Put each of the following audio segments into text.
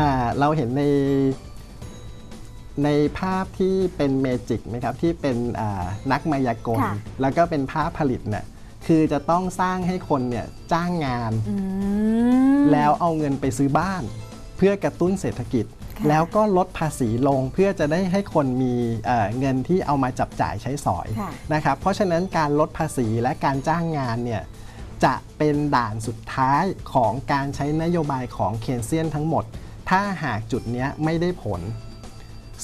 อ่าเราเห็นในในภาพที่เป็นเมจิกไหมครับที่เป็นอ่านักมายากลค่ะแล้วก็เป็นภาพผลิตเนี่ยคือจะต้องสร้างให้คนเนี่ยจ้างงานอืมแล้วเอาเงินไปซื้อบ้าน เพื่อกระตุ้นเศรษฐกิจค่ะแล้วก็ลดภาษีลงเพื่อจะได้ให้คนมีเอ่อเงินที่เอามาจับจ่ายใช้สอยค่ะนะครับเพราะฉะนั้นการลดภาษีและการจ้างงานเนี่ยจะเป็นด่านสุดท้ายของการใช้นโยบายของเคนเซียนทั้งหมด ถ้าหากจุดเนี้ยไม่ได้ผล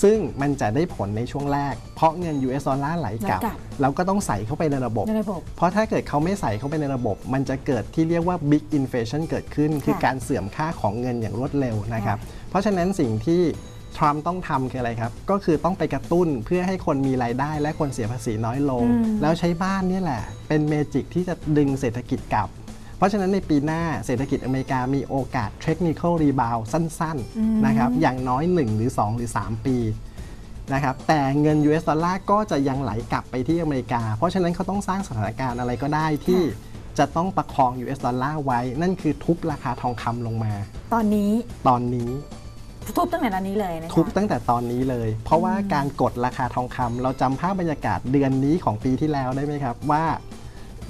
ซึ่งมันจะได้ผลในช่วงแรก เพราะเงิน US ดอลลาร์ไหลกลับไหลกลับเราก็ต้องใส่เข้าไปในระบบในระบบ เพราะถ้าเกิดเขาไม่ใส่เข้าไปในระบบ มันจะเกิดที่เรียกว่า big inflation เกิดขึ้น คือการเสื่อมค่าของเงินอย่างรวดเร็วนะครับ เพราะฉะนั้นสิ่งที่ทรัมป์ต้องทำคืออะไรครับ ก็คือต้องไปกระตุ้นเพื่อให้คนมีรายได้และคนเสียภาษีน้อยลงอืมแล้วใช้บ้านเนี่ยแหละ เป็นเมจิกที่จะดึงเศรษฐกิจกลับเพ ราะฉะนั้นในปีหน้าเศรษฐกิจอเมริกามีโอกาส technical rebound สั้นๆนะครับอย่างน้อย 1 หรือ 2 หรือ 3 ปีนะครับแต่เงิน US ดอลลาร์ก็จะยังไหลกลับไปที่อเมริกา เพราะฉะนั้นเขาต้องสร้างสถานการณ์อะไรก็ได้ที่จะต้องประคอง US ดอลลาร์ไว้ นั่นคือทุบราคาทองคำลงมา ตอนนี้ตอนนี้ทุบตั้งแต่ตอนนี้เลยนะคะทุบตั้งแต่ตอนนี้เลย เพราะว่าการกดราคาทองคำเราจำภาพบรรยากาศเดือนนี้ของปีที่แล้วได้ไหมครับว่า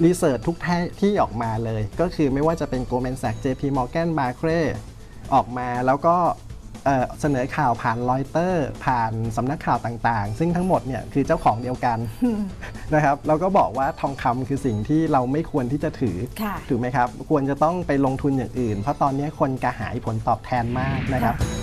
รีเสิร์ชทุกที่ที่ออกมาเลย ก็คือไม่ว่าจะเป็น Goldman Sachs JP Morgan Barclays ออกมาแล้วก็เอ่อเสนอข่าวผ่านรอยเตอร์ ผ่านสำนักข่าวต่างๆ ซึ่งทั้งหมดเนี่ยคือเจ้าของเดียวกันนะครับแล้วก็บอกว่าทองคำคือสิ่งที่เราไม่ควรที่จะถือค่ะถูกไหมครับ ควรจะต้องไปลงทุนอย่างอื่น เพราะตอนนี้คนกระหายผลตอบแทนมากนะครับค่ะ